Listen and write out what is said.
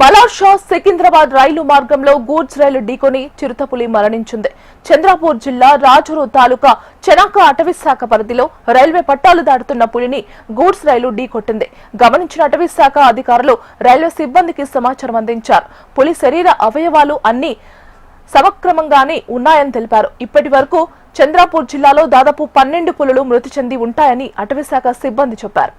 బలాషా సికింద్రాబాద్ రైలు మార్గంలో గూడ్స్ రైలు ఢీకొని చిరుతపులి మరణించింది. చంద్రాపూర్ జిల్లా రాజురు తాలూకా చెనాక అటవీశాఖ పరిధిలో రైల్వే పట్టాలు దాటుతున్న పులిని గూడ్స్ రైలు ఢీకొట్టింది. గమనించిన అటవీ శాఖ అధికారులు రైల్వే సిబ్బందికి సమాచారం అందించారు. పులి శరీర అవయవాలు అన్ని సమక్రమంగానే ఉన్నాయని తెలిపారు. ఇప్పటి వరకు చంద్రాపూర్ జిల్లాలో దాదాపు పన్నెండు పులులు మృతి చెంది ఉంటాయని అటవీశాఖ సిబ్బంది చెప్పారు.